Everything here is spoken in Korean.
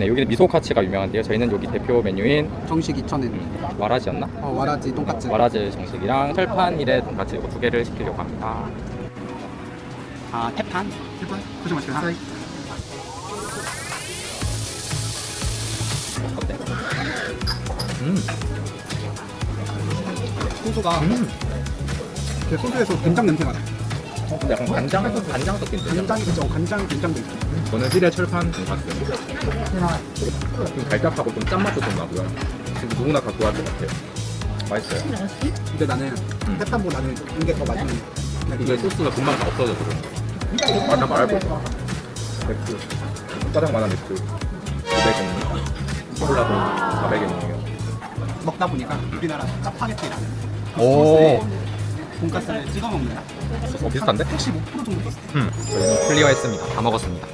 네, 여기는 미소카츠가 유명한데요. 저희는 여기 대표 메뉴인 정식 2,000엔. 음, 와라지였나? 어, 와라지 돈까스. 와라지 정식이랑 철판 일에 돈까스 이거 두 개를 시키려고 합니다. 아, 태판. 태판. 고생 많습니다. 어때? 음, 소스가 음. 제 소스에서 된장 냄새가 나. 근데 약간 간장 간장 섞인 된장. 간장이 그죠? 간장 된장 냄새. 저는 힐의 철판 돈까스. 좀 달짝하고 좀 짠맛도 좀 나고요. 지금 누구나 다 좋아할 것 같아요. 맛있어요. 근데 나는 태판보다 나는 이게 더 맛있는. 그냥 이게 소스가 금방 다 없어져서 그런 거. 아까 말고 맥주. 짜장 만화 맥주. 500원. 콜라도 400원이에요. 먹다 보니까 우리나라 짜파게티라는 오. 돈까스를 찍어 먹는 어, 비슷한데? 85% 정도 비슷해. 음. 저희는 클리어했습니다. 다 먹었습니다.